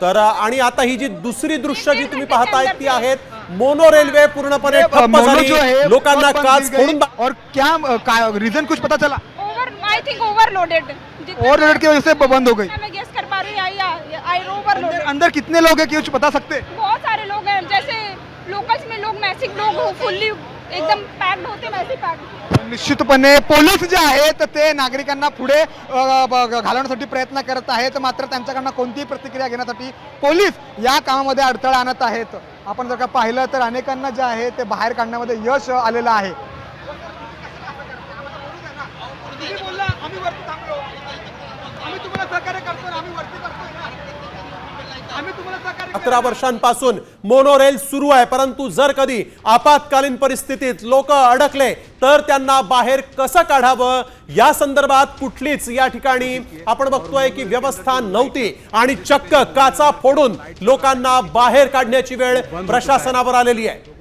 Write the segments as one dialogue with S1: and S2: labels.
S1: तर आणि आता ही जी दुसरी दृश्य जी तुम्ही पाहताय ती आहेत मोनो रेल्वे पूर्णपणे
S2: है
S1: लोकांना काच फोडून
S2: और क्या का रीजन कुछ पता चला?
S3: Over I think overloaded
S2: overload की वजह से बंद हो गई.
S3: मैं गेस कर पा रही हूँ आई आई
S2: अंदर,
S3: ओवरलोडेड
S2: अंदर कितने लोग हैं कुछ बता सकते? हैं?
S3: बहुत सारे लोग हैं जैसे लोकल्स में लोग मैसिक लोग फुल्ली एकदम पैक्ड होते वैसे पैक्ड
S2: निश्चितपणे पोलीस जे आहेत ते नागरिकांना पुढे अ, ब- घालवण्यासाठी प्रयत्न करत आहेत. मात्र त्यांच्याकडनं कोणतीही प्रतिक्रिया घेण्यासाठी पोलीस या कामामध्ये अडथळा आणत आहेत. आपण जर का पाहिलं तर अनेकांना जे आहे ते बाहेर काढण्यामध्ये यश आलेलं आहे.
S1: अकरा वर्षांपासून मोनोरेल सुरू आहे परंतु जर कधी आपत्कालीन परिस्थितीत लोक अडकले तर त्यांना बाहेर कसं काढावं? या संदर्भात कुठलीच या ठिकाणी आपण बघतोय की व्यवस्था नव्हती आणि चक्क काचा फोडून लोकांना बाहेर काढण्याची वेळ प्रशासनावर आलेली आहे.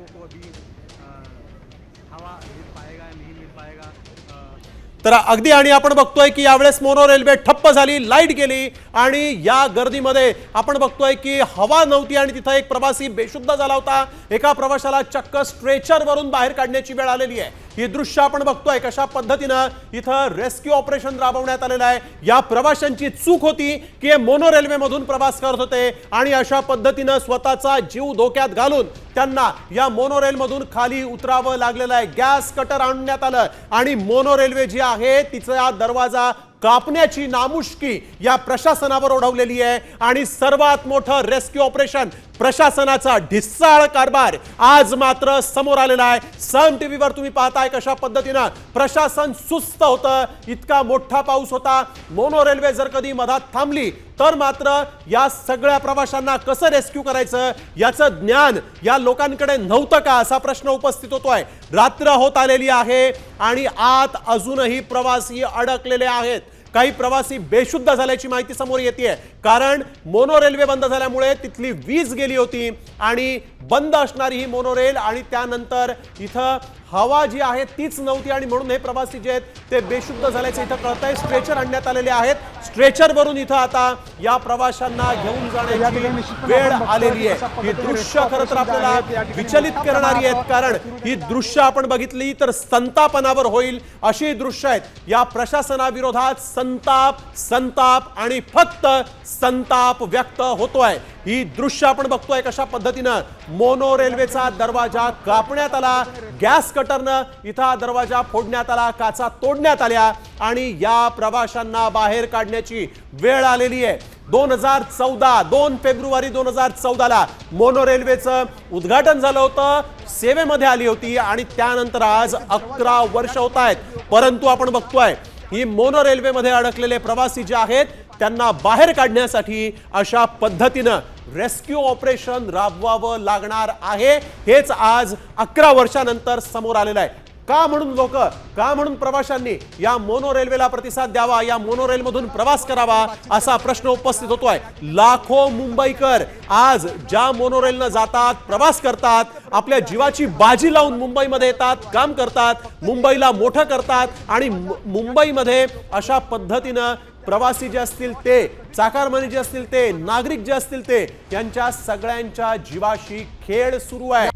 S1: तर अगदी आणि आपण बघतोय की यावेळेस मोनो रेल्वे ठप्प झाली लाइट गेली आणि या गर्दीमध्ये आपण बघतोय की हवा नव्हती आणि तिथं एक प्रवासी बेशुद्ध झाला होता. एका प्रवाशाला चक्क स्ट्रेचर वरून बाहेर काढण्याची वेळ आलेली आहे. ही दृश्य आपण बघतोय कशा पद्धतीनं इथं रेस्क्यू ऑपरेशन राबवण्यात आलेलं आहे. या प्रवाशांची चूक होती की मोनो रेल्वेमधून प्रवास करत होते आणि अशा पद्धतीनं स्वतःचा जीव धोक्यात घालून त्यांना या मोनो रेलमधून खाली उतरावं लागलेलं आहे. गॅस कटर आणण्यात आलं आणि मोनो रेल्वे जी आहे. तिचा दरवाजा कापण्याची नामुष्की या प्रशासनावर ओढवलेली आहे. आणि सर्वात मोठं रेस्क्यू ऑपरेशन प्रशासनाचा ढिस्साळ कारभार आज मात्र समोर आलेला आहे. सन टीव्हीवर तुम्ही पाहताय कशा पद्धतीनं प्रशासन सुस्त होतं. इतका मोठा पाऊस होता. मोनो रेल्वे जर कधी मधात थांबली तर मात्र या सगळ्या प्रवाशांना कसं रेस्क्यू करायचं? याचं ज्ञान या लोकांकडे नव्हतं का? असा प्रश्न उपस्थित होतोय. रात्र होत आलेली आहे आणि आत अजूनही प्रवासी अडकलेले आहेत. काही प्रवासी बेशुद्ध झाल्याची माहिती समोर येते कारण मोनो रेल्वे बंद झाल्यामुळे तिथली वीज गेली होती आणि बंद असणारी ही मोनो रेल आणि त्यानंतर इथं हवा जी आहे तीच नव्हती आणि म्हणून हे प्रवासी जे आहेत ते बेशुद्ध झाल्याचं इथं कळतंय. स्ट्रेचर आणण्यात आलेले आहेत. स्ट्रेचर वरून इथं आता या प्रवाशांना घेऊन जाण्याची वेळ आलेली आहे. ही दृश्य खरं तर आपल्याला विचलित करणारी आहेत कारण ही दृश्य आपण बघितली तर संतापनावर होईल अशी दृश्य आहेत. या प्रशासनाविरोधात संताप संताप आणि फक्त संताप व्यक्त होतोय. ही दृश्य आपण बघतोय कशा पद्धतीनं मोनो रेल्वेचा दरवाजा कापण्यात आला. गॅस कटरनं इथं हा दरवाजा फोडण्यात आला काचा तोडण्यात आल्या आणि या प्रवाशांना बाहेर काढण्याची वेळ आलेली आहे. दोन हजार चौदा दोन फेब्रुवारी दोन हजार चौदाला मोनो रेल्वेचं उद्घाटन झालं होतं सेवेमध्ये आली होती आणि त्यानंतर आज अकरा वर्ष होत आहेत. परंतु आपण बघतोय ही मोनो रेल्वेमध्ये अडकलेले प्रवासी जे आहेत त्यांना बाहेर काढण्यासाठी अशा पद्धतीनं रेस्क्यू ऑपरेशन राबवावं लागणार आहे. हेच आज अकरा वर्षानंतर समोर आलेलं आहे. का म्हणून लोक का म्हणून प्रवाशांनी या मोनो रेल्वेला प्रतिसाद द्यावा या मोनो रेलमधून प्रवास करावा असा प्रश्न उपस्थित होतोय. लाखो मुंबईकर आज ज्या मोनो रेलनं जातात प्रवास करतात आपल्या जीवाची बाजी लावून मुंबईमध्ये येतात काम करतात मुंबईला मोठं करतात आणि मुंबईमध्ये अशा पद्धतीनं प्रवासी जे असतील ते चाकारमानी जे असतील ते नागरिक जे असतील ते यांच्या सगळ्यांच्या जीवाशी खेळ सुरू आहे.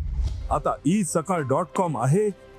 S4: आता ई सकाळ डॉट कॉम आहे.